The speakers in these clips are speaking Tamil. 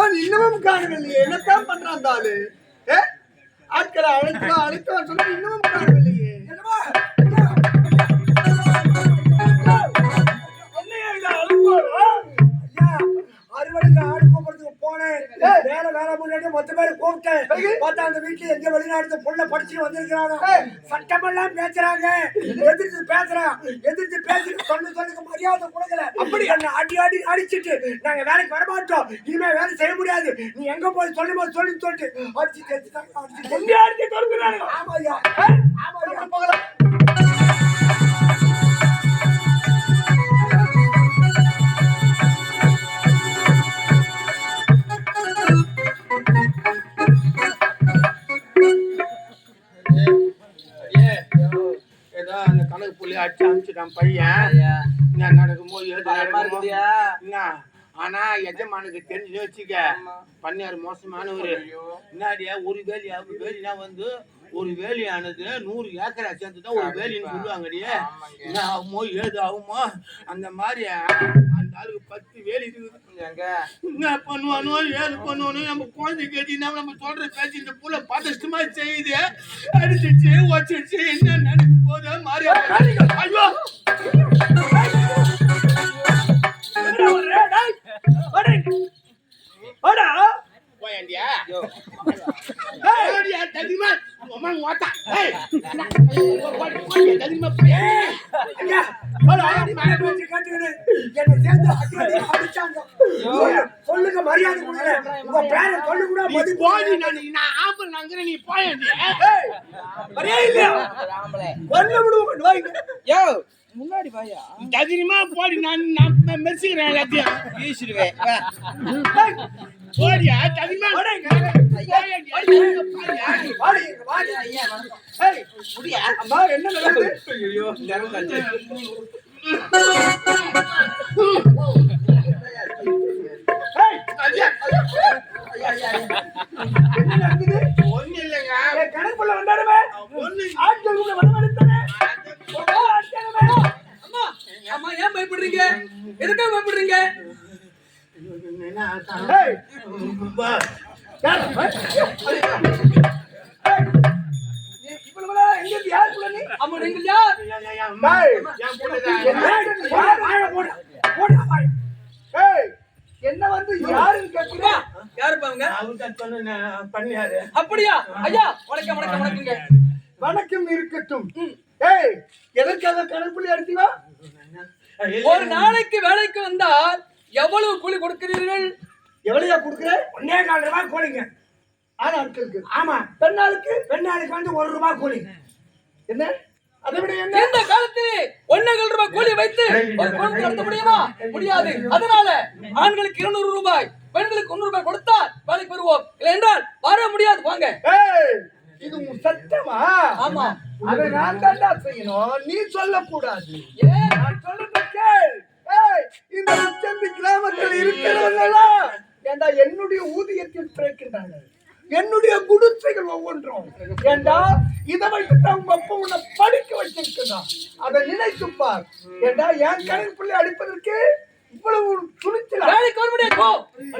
வந்தவன் இன்னமும் காணவில்லையே. என்னத்தான் பண்றான் தாலு ஆட்களை அழைத்து அழைத்தவன் அழைத்து சொன்னா இன்னமும் காணவில்லையே. போனேன். வேலை வேலை முன்னாடி மொத்த பேர் கூப்பிட்டேன் பார்த்தா அந்த வீட்டுல எங்க வெளிநாடு புள்ள படிச்சு வந்திருக்கிறாங்க. சட்டமெல்லாம் பேசுறாங்க. எதிர்த்து பேசுறான். எதிர்த்து பேசிட்டு சொன்ன சொல்லுக்கு மரியாதை கொடுக்கல. அப்படி? என்ன அடி அடி அடிச்சிட்டு நாங்க வேலைக்கு வரமாட்டோம். இனிமே வேலை செய்ய முடியாது. நீ எங்க போய் சொல்லுமா சொல்லி சொல்லிட்டு அடிச்சு அடிச்சு அடிச்சு ஆமா ஐயா ஆமா ஐயா போகலாம் அனுப்பிச்சிட்டான் பையன். என்ன நடக்குமோ ஏது என்ன? ஆனா எஜமானுக்கு தெரிஞ்சு வச்சுக்க. பண்ணையார் மோசமானவரு. முன்னாடியே ஒரு வேலி ஒரு வேலினா வந்து ஒரு வேலியானது நூறு ஏக்கரா சேர்ந்து தான் ஒரு வேலின்னு சொல்லுவாங்கடி. என்ன ஆகுமோ ஏது ஆகுமோ அந்த மாதிரி அந்த ஆளுக்கு பத்து வேலி இருக்குது. என்ன பண்ணுவானோ ஏது பண்ணுவானோ நம்ம குழந்தை கேட்டீங்கன்னா நம்ம சொல்ற பேச்சு இந்த புள்ள பதஷ்டமா செய்யுது. அடிச்சிச்சு வச்சிருச்சு என்ன நடக்க போதோ மாறி ஐயோ! மதிப்பு போடி நான் நான். நங்கற நீ கொல்ல விடுவோம் வாங்க யோ முன்னாடி ததிமா போடி நான் நான் மெர்சிக்கிறேன் எல்லாத்தையும். வீசிடுவேன் போடியா? முடியா? அம்மா என்ன நடக்குது? ஐயோ நேரம் கழிச்சு. ஏய் என்ன عندي ஏய் எதற்காக கணக்குள்ளி அடித்தீங்க ஒரு நாளைக்கு வேலைக்கு வந்தால் எவ்வளவு கூலி கொடுக்கிறீர்கள்? எவ்வளையா கொடுக்குற? ஒன்னே கால் ரூபாய் கூலிங்க. ஆண் ஆட்களுக்கு. ஆமா. பெண் ஆளுக்கு பெண் வந்து ஒரு ரூபாய் கூலி. என்ன? அதை விட என்ன? இந்த காலத்தில் ஒன்னேகால் ரூபாய் கூலி வைத்து ஒரு குடும்பம் நடத்த முடியுமா? முடியாது. அதனால ஆண்களுக்கு இருநூறு ரூபாய் பெண்களுக்கு முன்னூறு ரூபாய் கொடுத்தால் வேலைக்கு வருவோம். இல்லை என்றால் வர முடியாது. வாங்க. ஏய் இது உன் சட்டமா ஆமா. அதை நான் தாண்டா செய்யணும். நீ சொல்லக்கூடாது. ஏன் நான் சொல்றத கேள். இந்த உச்சந்தி கிராமத்தில் இருக்கிறவங்கெல்லாம் ஏண்டா என்னுடைய ஊதியத்தில் பிறக்கின்றாங்க என்னுடைய குடிசைகள் ஒவ்வொன்றும். ஏண்டா? இதை வைத்து உங்க அப்பா உன்னை படிக்க வச்சிருக்கிறான் அதை நினைத்து பார். ஏண்டா என் கணக்கு பிள்ளை அடிப்பதற்கு இவ்வளவு துணிச்சலா?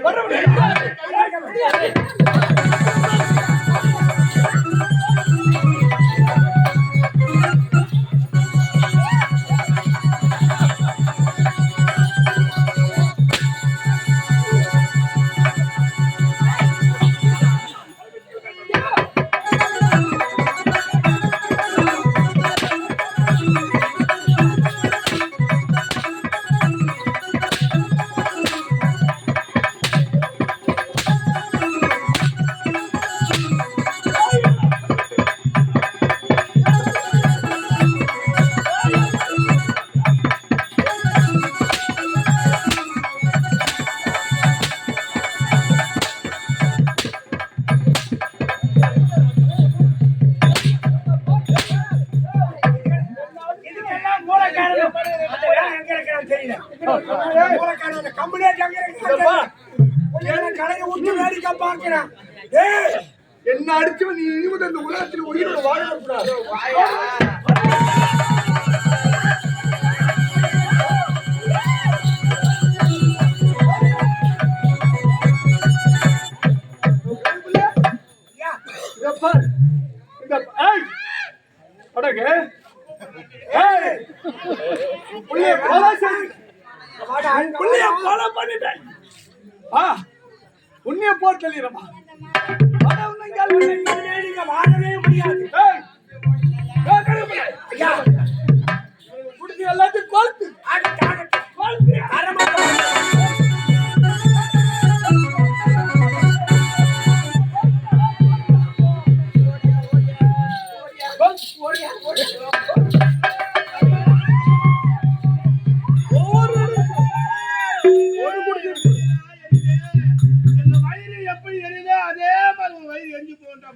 வர முடியாது படகு. புள்ளைய கொலை செஞ்சு புள்ளைய கொலை பண்ணிட்டேன். ஆ உன்னைய போர் தெளிகிறமா வாழவே முடியாது எல்லாத்தையும் கொளுத்து. கொளுத்து. அரமா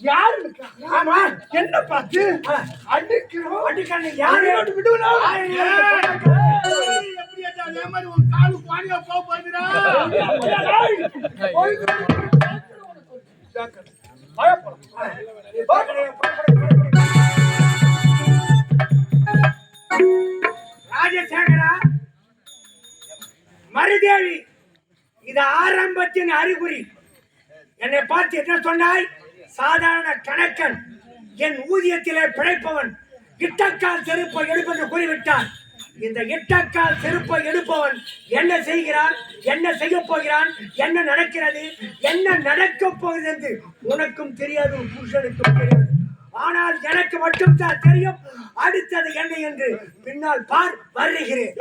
யாரு ஆமா. என்ன பார்த்து. அடிக்கிறோம். அடிக்காங்க யாரு? ஏத்தா, அதே? மாதிரி உன் காலு பாடியா போக ராஜசேகரா மருதேவி இது ஆரம்பத்தின் அறிகுறி. என்னை பார்த்து என்ன சொன்னாய்? சாதாரண கணக்கன் என் ஊதியத்திலே பிழைப்பவன் இட்டக்கால் செருப்பை எடுப்பென்று கூறிவிட்டான். இந்த இட்டக்கால் செருப்பை எடுப்பவன் என்ன செய்கிறான்? என்ன செய்ய போகிறான்? என்ன நடக்கிறது? என்ன நடக்கப் போகிறது என்று உனக்கும் தெரியாது புருஷனுக்கும் தெரியாது. ஆனால் எனக்கு மட்டும் தான் தெரியும். அடுத்தது என்ன என்று பின்னால் பார் வருகிறேன்.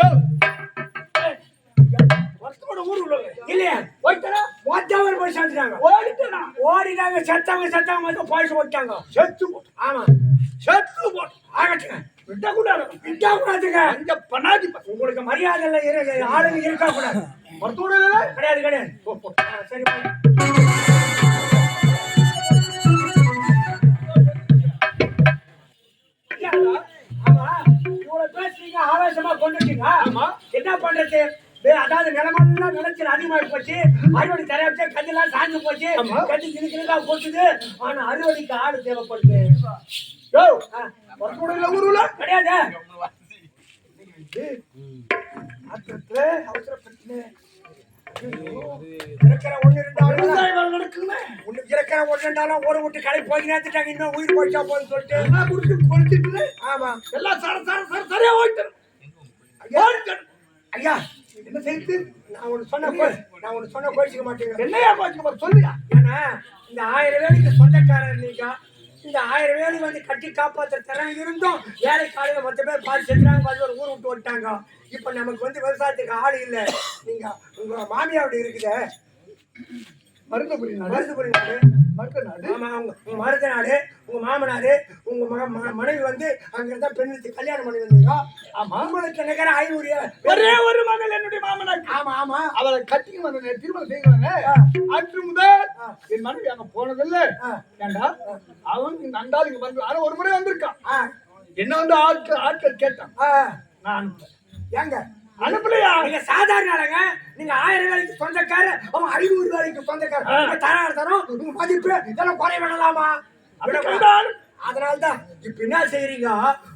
ஒருத்தரோட ஊர் உள்ளவங்க இல்லையா? போயிட்டா மொத்தவர் போய் சேர்ந்துட்டாங்க. ஓடிட்டா ஓடினாங்க செத்தவங்க செத்தவங்க வந்து போய் போட்டாங்க. செத்து போ ஆமா. செத்து போ ஆகட்டுங்க. விட்ட கூடாது விட்டா கூடாதுங்க அங்க பனாதி பா. உங்களுக்கு மரியாதை இல்லை ஆளுங்க இருக்க கூடாது ஒருத்தரோட இல்ல. கிடையாது கிடையாது. சரி ஆமா. இவ்வளவு பேசுறீங்க ஆவேசமா கொண்டுட்டீங்க ஆமா. என்ன பண்றது? அதாவது நிலமெல்லாம் நிலச்சல் அதிகமாகி போச்சு. அறுவடை தரைய வச்சு கஞ்செல்லாம் சாஞ்சு போச்சு. ஆமா. கஞ்சி கிணக்கிழக்கா போச்சுது ஆனா அறுவடைக்கு ஆடு தேவைப்படுது. யோ இல்ல ஊருல கிடையாது. ஆத்திரத்துல அவசரப்பட்டு இருக்கிற ஒண்ணு ரெண்டாலும் ஒரு விட்டு கடை போய் நேத்துட்டாங்க இன்னும் உயிர் போயிட்டா போதுன்னு சொல்லிட்டு. எல்லாம் குடிச்சு கொளுத்திட்டு ஆமா. எல்லாம் சர சர சர சரியா ஓடிட்டு ஓடிட்டு ஐயா. என்ன செய்து நான் ஒண்ணு சொன்ன போய் நான் ஒண்ணு சொன்ன கோச்சிக்க மாட்டேங்க என்னையா பாத்துக்க பாரு சொல்லுயா ஏன்னா இந்த ஆயிரம் வேலைக்கு சொந்தக்காரர் நீங்க. இந்த ஆயிரம் வேலை வந்து கட்டி காப்பாத்துற திறமை இருந்தும் வேலை காலையில மொத்த பேர் பாதி செத்துறாங்க பாதி பேர் ஊர் விட்டு வந்துட்டாங்க. இப்ப நமக்கு வந்து விவசாயத்துக்கு ஆள் இல்ல. நீங்க உங்க மாமியாரோட இருக்குதே. மருந்து புரி நாடு மருதுபுரி நாடு மருந்து நாடு ஆமா உங்க மருத நாடு உங்க மாமனாரு உங்க மனைவி வந்து அங்கதான் பெண்ணுக்கு கல்யாணம் பண்ணி வந்தீங்க. ஆமா. உங்களுக்கு நிகர ஐநூறு ஒரே ஒரு மகள் என்னுடைய மாமனார். ஆமா ஆமா. அவளை கட்டிங்க வந்து திருமணம் செய்வாங்க. அன்று முதல் என் மனைவி அங்க போனதில்ல. ஏண்டா? அவன் நண்டாள் இங்க வந்து ஆனா ஒரு முறை வந்திருக்கான். என்ன வந்து ஆட்கள் ஆட்கள் கேட்டான். நான். ஏங்க? அனுப்பலையா? நீங்க சாதாரண ஆளுங்க. நீங்க ஆயிரம் வேலைக்கு சொந்தக்கார அவன் ஐநூறு வேலைக்கு சொந்தக்கார தராரு தரோம் உங்க மதிப்பு இதெல்லாம் குறை விடலாமா அதனால்தான் இப்ப என்ன செய்யறீங்க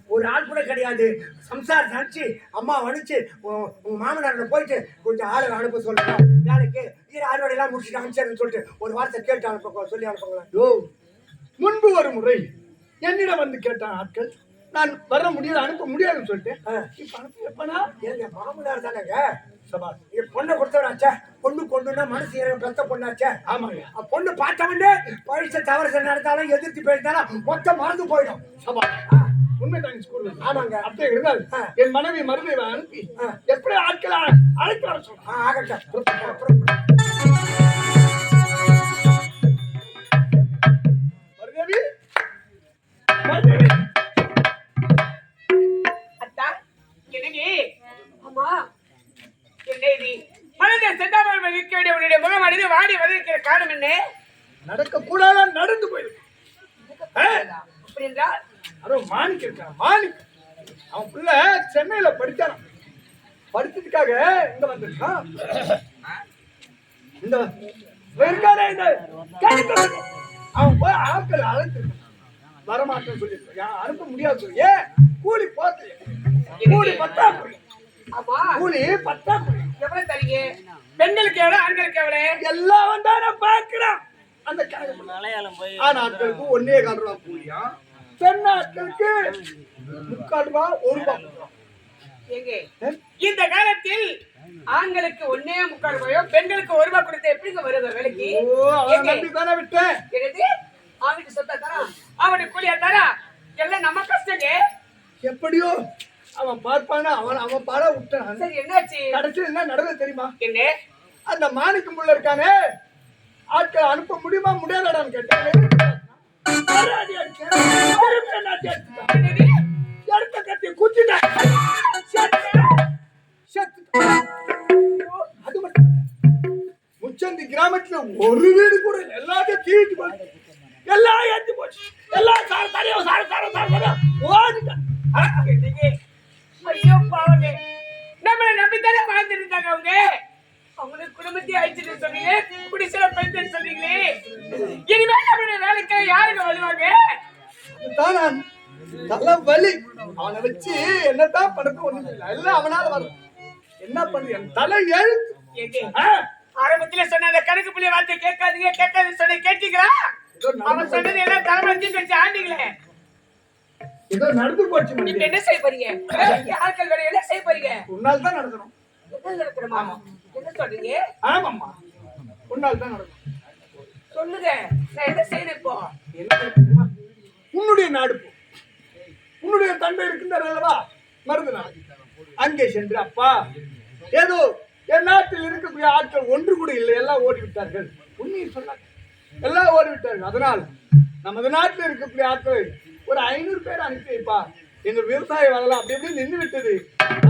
ஒரு ஆள் கூட கிடையாது. சம்சாரம் நினைச்சு அம்மா வணிச்சு உங்க மாமனார்ல போயிட்டு கொஞ்சம் ஆளு அனுப்ப சொல்லுங்க. வேலைக்கு ஈர அறுவடை எல்லாம் முடிச்சுட்டு அனுப்பிச்சிருன்னு சொல்லிட்டு ஒரு வார்த்தை கேட்டு அனுப்ப சொல்லி அனுப்புங்களேன். யோ முன்பு ஒரு முறை என்னிடம் வந்து கேட்டான் ஆட்கள் நான் வர முடியாது அனுப்ப முடியாதுன்னு சொல்லிட்டேன் ஆ. இப்ப அனுப்பி எப்பனா எங்க மாமனார் தானேங்க? இது பொண்ணை கொடுத்தவராச்சே பொண்ணு கொண்டுன்னா மனசு பெத்த பொண்ணாச்சே? ஆமாங்க. பொண்ணு பார்த்தவனே பழிச்ச தவறு நடந்தாலும் எதிர்த்து பேசினாலும் மொத்தம் மறந்து போயிடும். சபா ஆ, உண்மை தாங்க ஸ்கூல் ஆமாங்க. அப்படியே இருந்தால். என் மனைவி மருந்தை அனுப்பி. எப்படி ஆட்களை அழைத்து வர சொல்றேன் ஆகட்டும். செந்தாமல் இருக்க வேண்டிய உன்னுடைய முகம் அடைந்து வாடி வந்திருக்கிற காரணம் என்ன? நடக்க கூடாத நடந்து போயிருக்கு அப்படி என்றால் அதோ மாணிக்க இருக்கான் அவன் புள்ள சென்னையில படிச்சான் படிச்சதுக்காக இங்க வந்திருக்கான். இந்த கேட்டுக்கொள்ளுங்க. அவன் போய் ஆட்கள் அழைச்சிருக்கான். வரமாட்டேன்னு சொல்லியிருக்கேன் அனுப்ப முடியாது சொல்லி கூலி போத்து கூலி ஆமா. கூலி பத்தாக்குறை எவ்வளவு தரீங்க? பெண்களுக்கு எவ்வளவு ஆண்களுக்கு எவ்வளவு? எல்லாம் வந்தா நான் பாக்குறேன் அந்த கணக்கு ஆண் ஆட்களுக்கு ஒன்னே கால் ரூபா கூலியா? பெண் ஆட்களுக்கு முக்கால் ரூபா ஒரு ரூபா. இந்த காலத்தில் ஆண்களுக்கு ஒன்னே முக்கால் ரூபாயோ பெண்களுக்கு ஒரு ரூபாய் கொடுத்து எப்படிங்க வருது வேலைக்கு? ஓ அவன் எங்க? நம்பி தானே விட்டேன். என்னது? அவனுக்கு சொத்தா தரா? அவனுக்கு கூலியா தரா? எல்லாம் நம்ம கஷ்டங்க. எப்படியோ அவன் பார்ப்பானா அவன் அவன் பாட விட்டான். சரி என்னாச்சு? கடைசியில் என்ன நடந்தது தெரியுமா? என்ன? அந்த மாணிக்கம் புள்ள இருக்கானே ஆட்கள் அனுப்ப முடியுமா? முடியாதடான்னு கேட்டாங்க எடுத்த குத்திட்டேன். அது மட்டும் முச்சந்தி கிராமத்துல ஒரு வீடு கூட எல்லாத்தையும் தீட்டு போச்சு எல்லாம் எடுத்து போச்சு. எல்லாம் சார தரையோ சார சார சார சார ஓடிட்டான். ஐயோ பாவங்க நம்மளை நம்பித்தானே வாழ்ந்துட்டு அவங்க? அவங்களுக்கு குடும்பத்தையும் அழிச்சிட்டு சொன்னீங்க குடிசில பெண்கள் சொன்னீங்களே. இனிமேல் நம்மளுடைய வேலைக்கு யாருங்க வருவாங்க? அதுதான் நான் தலை வலி. அவனை வச்சு என்னதான் ஒண்ணும் இல்லை எல்லாம் அவனால வரும். என்ன என் தலை எழுத்து? ஆரம்பத்துல சொன்ன அந்த கணக்கு புள்ளி வார்த்தை கேட்காதீங்க கேட்காதுன்னு சொன்ன கேட்டீங்களா? அவன் சொன்னது எல்லாம் தலைவலிச்சு வச்சு ஆண்டிங்களே. ஏதோ நடந்து போச்சு. என்ன செய்ய போறீங்க? ஆட்கள் வேலை என்ன செய்ய போறீங்க? உன்னால் தான் நடக்கணும். என்ன சொல்றீங்க? ஆமாம்மா. உன்னால் தான் நடக்கணும் சொல்லுங்க. நான் என்ன செய்யணும் இப்போ? உன்னுடைய நாடு போ. உன்னுடைய தந்தை இருக்கின்றார் அல்லவா? மருந்து நாடு அங்கே சென்று அப்பா ஏதோ என் நாட்டில் இருக்கக்கூடிய ஆட்கள் ஒன்று கூட இல்லை. எல்லாம் ஓடிவிட்டார்கள். உண்மையை சொன்னாங்க. எல்லாம் ஓடிவிட்டார்கள். அதனால் நமது நாட்டில் இருக்கக்கூடிய ஆட்களை ஒரு ஐநூறு பேர் அனுப்பி வைப்பா எங்க விவசாய வேலை அப்படி இப்படி நின்று விட்டது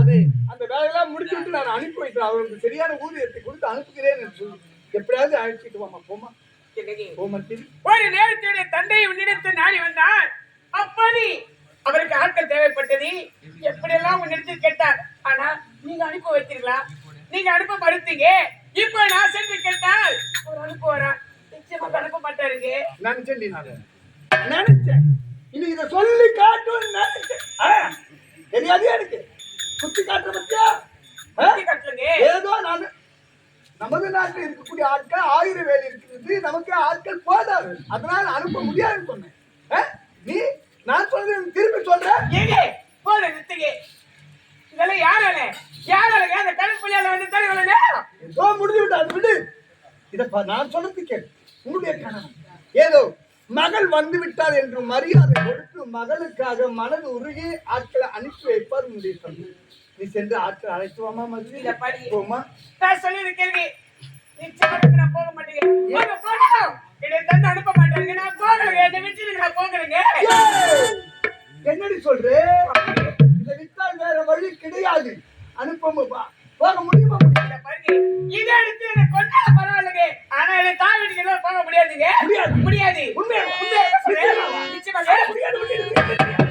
அது அந்த வேலையெல்லாம் முடிச்சு விட்டு நான் அனுப்பி வைக்கிறேன். அவர்களுக்கு சரியான ஊதியத்தை கொடுத்து அனுப்புகிறேன் சொல்லி. எப்படியாவது அழைச்சிட்டு வாமா போமா ஒரு நேரத்துடைய தந்தை உன்னிடத்து நாடி வந்தார். அப்போது அவருக்கு ஆட்கள் தேவைப்பட்டது. எப்படியெல்லாம் உன்னிடத்தில் கேட்டார்? ஆனா நீங்க அனுப்ப வைத்தீர்களா? நீங்க அனுப்ப மறுத்தீங்க. இப்போ நான் சென்று கேட்டால் அவர் அனுப்புவாரா? நிச்சயமா அனுப்ப மாட்டாருங்க. நினைச்சேன் நான். நினைச்சேன். இனி இதை சொல்லி காட்டுவேன் நினைச்சேன். தெரியாது எனக்கு. குத்தி காட்டுற பத்தியா? ஏதோ நான் நமது நாட்டில் இருக்கக்கூடிய ஆட்கள் ஆயிரம் வேலை இருக்கிறது நமக்கு ஆட்கள் போதாது. அதனால அனுப்ப முடியாதுன்னு சொன்னேன்? நீ நான் சொல்றது எனக்கு திருப்பி சொல்றேன் ஏங்க போல நிறுத்துங்க. இதெல்லாம் யாரால யாரால அந்த கணக்கு புள்ளியால வந்து நேரம் ஏதோ முடிஞ்சு விட்டு அது விடு. இத நான் சொன்னது கேள். உன்னுடைய கணவன் ஏதோ மகள் வந்து விட்டார் என்று மரியாதை கொடுத்து மகளுக்காக மனது உருகி ஆட்களை அனுப்பி வைப்பார் உன்னுடைய தந்தை நீ சென்று ஆட்களை அழைத்து வாமா மதுரை. போமா நான் சொல்லியிருக்கேன் நிச்சயமா நான் போக போகணும் என்னை தந்து அனுப்ப மாட்டாங்க. நான் போகிறேங்க என்னை விட்டு நான் போகிறேங்க! என்னடி சொல்ற? இதை விட்டால் வேற வழி கிடையாது. அனுப்ப போக முடியுமா முடியாது இத பாருங்க இதை எடுத்து என்னை கொண்டா பரவாயில்லைங்க. ஆனா என்னை தாவிட்டு எல்லாம் போக முடியாதுங்க. முடியாது. முடியாது. உண்மையா? உண்மையா? முடியாது. முடியாது. முடியாதா.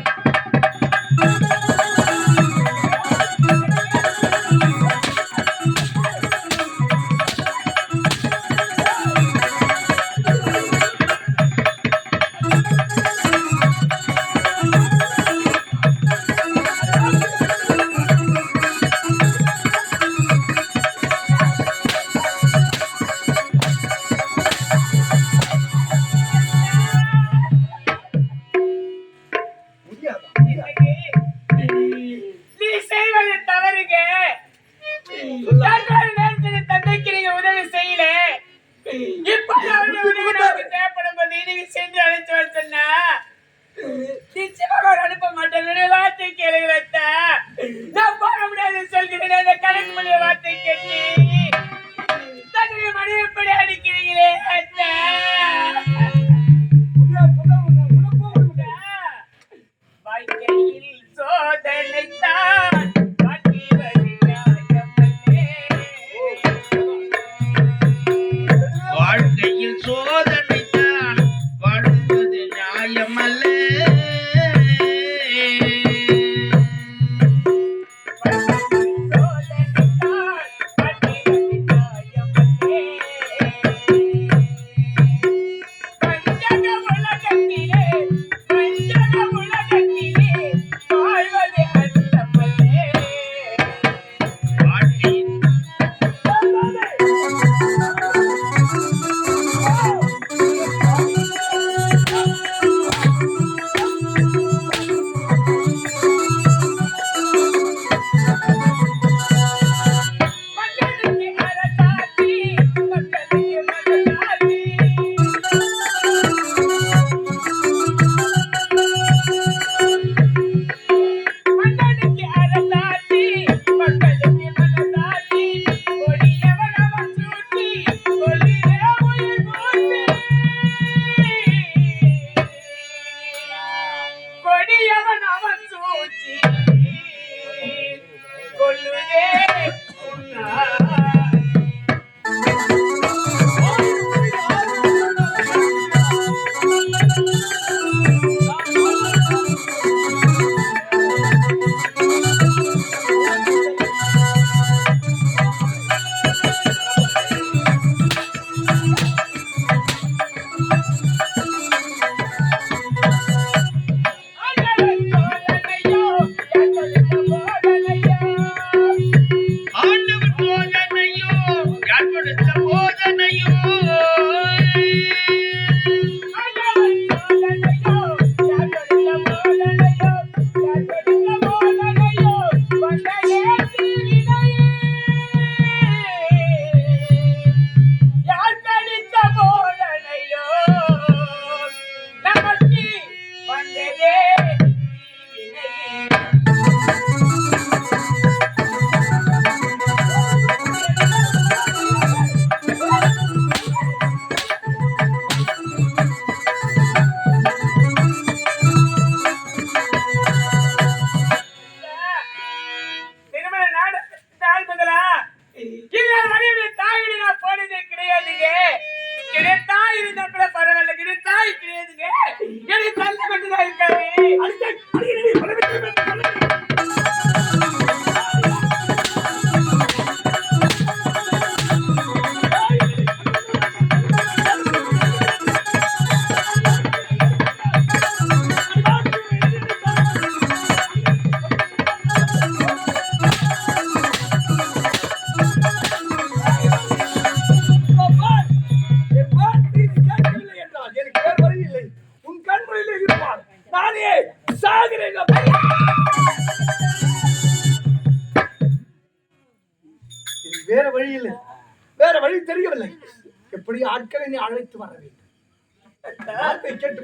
அழைத்து வர வேண்டும்.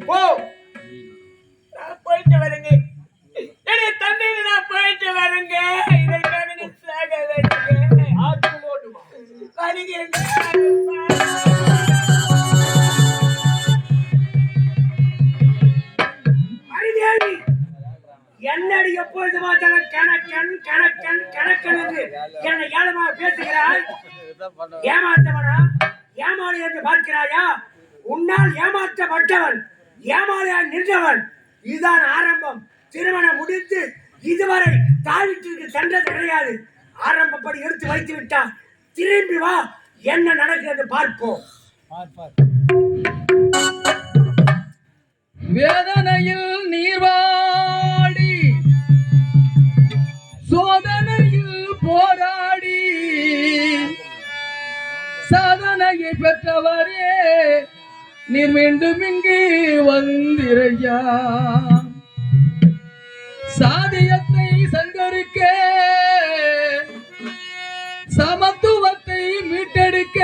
போ. நான் போயிட்டு வரேங்க. என்னுடைய தந்தையை நான் போயிட்டு வரேங்க. இதற்காக நீ சாக வேண்டுங்க. ஆட்களோடு வா. வருகிறேங்க மரிதேவி என்னடி எப்பொழுது பார்த்தாலும் கணக்கன் கணக்கன் கணக்கன் என்று என்னை ஏளமாக பேசுகிறாய்? பார்க்கிறாயா உன்னால் ஏமாற்றப்பட்டவன் ஏமாளியாய் நின்றவன். இதுதான் ஆரம்பம். திருமணம் முடிந்து இதுவரை தாவிட்டிற்கு சென்றது கிடையாது. ஆரம்பப்படி எடுத்து வைத்து விட்டான் திரும்பி வா என்ன நடக்கிறது பார்ப்போம். வேதனையில் நீர்வாடி சோதனையில் போராடி சாதனையை பெற்றவரே நீர் மீண்டும் இங்கே வந்திரையா. சாதியத்தை சங்கரிக்க சமத்துவத்தை மீட்டெடுக்க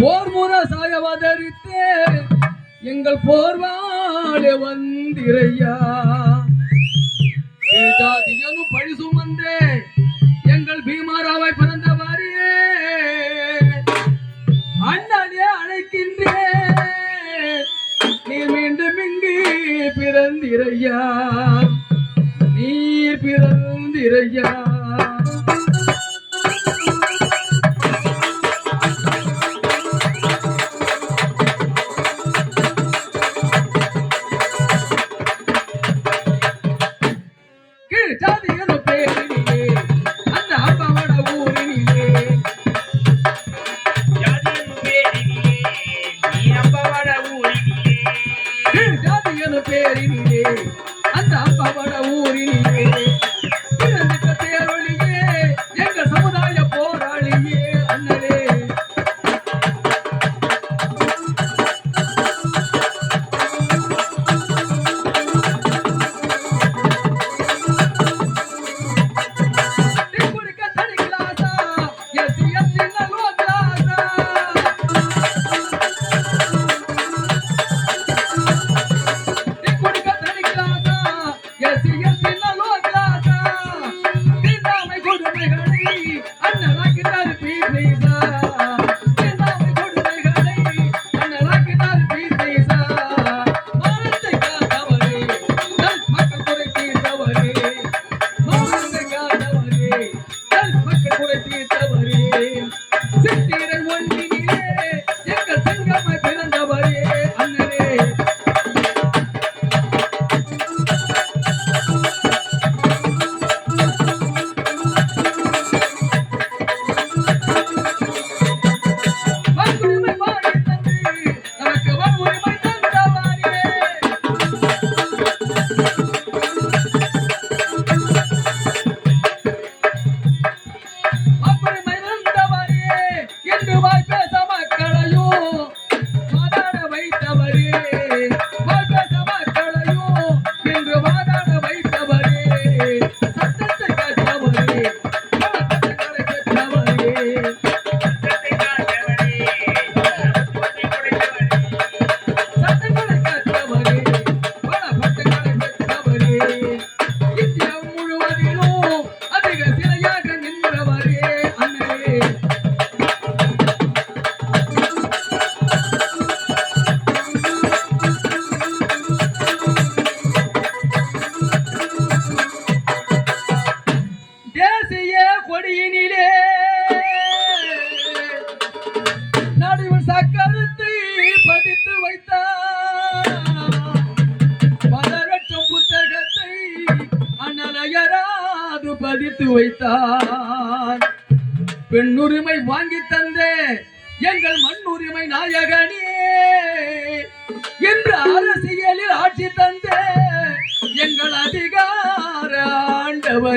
போர் முரசாய அவதரித்து எங்கள் போர்வாழ வந்திரையா. பழி சுமந்தே எங்கள் பீமாராவை பிறந்திரையா? நீர் பிறந்திரையா?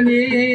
你。